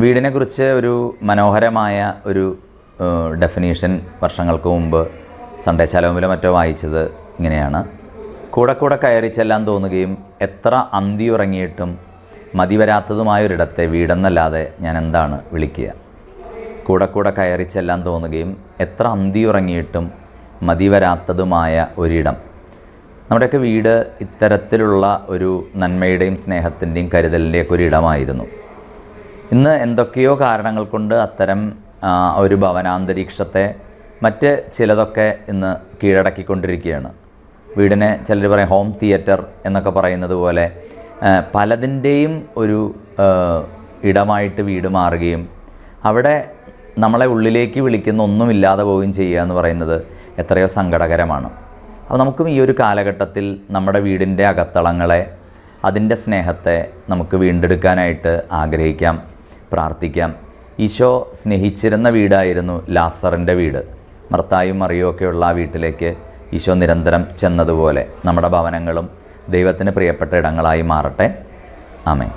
വീടിനെക്കുറിച്ച് ഒരു മനോഹരമായ ഒരു ഡെഫിനീഷൻ വർഷങ്ങൾക്ക് മുമ്പ് സൺഡേ ശലോമിലോ മറ്റോ വായിച്ചത് ഇങ്ങനെയാണ്. കൂടെ കൂടെ കയറി ചെല്ലാൻ തോന്നുകയും എത്ര അന്തി ഉറങ്ങിയിട്ടും മതി വരാത്തതുമായൊരിടത്തെ വീടെന്നല്ലാതെ ഞാൻ എന്താണ് വിളിക്കുക? കൂടെ കൂടെ കയറി ചെല്ലാൻ തോന്നുകയും എത്ര അന്തി ഉറങ്ങിയിട്ടും മതി വരാത്തതുമായ ഒരിടം. നമ്മുടെയൊക്കെ വീട് ഇത്തരത്തിലുള്ള ഒരു നന്മയുടെയും സ്നേഹത്തിന്റെയും കരുതലിന്റെയൊക്കെ ഒരു ഇടമായിരുന്നു ഇന്ന് എന്തൊക്കെയോ കാരണങ്ങൾ കൊണ്ട് അത്തരം ഒരു ഭവനാന്തരീക്ഷത്തെ മറ്റ് ചിലതൊക്കെ ഇന്ന് കീഴടക്കിക്കൊണ്ടിരിക്കുകയാണ്. വീടിനെ ചിലർ പറയും ഹോം തിയേറ്റർ എന്നൊക്കെ പറയുന്നത് പോലെ പലതിന്റെയും ഒരു ഇടമായിട്ട് വീട് മാറുകയും അവിടെ നമ്മളെ ഉള്ളിലേക്ക് വിളിക്കുന്ന ഒന്നുമില്ലാതെ പോവുകയും ചെയ്യുക എന്ന് പറയുന്നത് എത്രയോ സങ്കടകരമാണ്. അപ്പോൾ നമുക്കും ഈ ഒരു കാലഘട്ടത്തിൽ നമ്മുടെ വീടിന്റെ അകത്തളങ്ങളെ അതിന്റെ സ്നേഹത്തെ നമുക്ക് വീണ്ടെടുക്കാനായിട്ട് ആഗ്രഹിക്കാം. പ്രാർത്ഥിക്കാം. ഈശോ സ്നേഹിച്ചിരുന്ന വീടായിരുന്നു ലാസറിന്റെ വീട്. മർത്തായും മറിയുമൊക്കെയുള്ള ആ വീട്ടിലേക്ക് ഈശോ നിരന്തരം ചെന്നതുപോലെ നമ്മുടെ ഭവനങ്ങളും ദൈവത്തിന് പ്രിയപ്പെട്ട ഇടങ്ങളായി മാറട്ടെ. ആമേ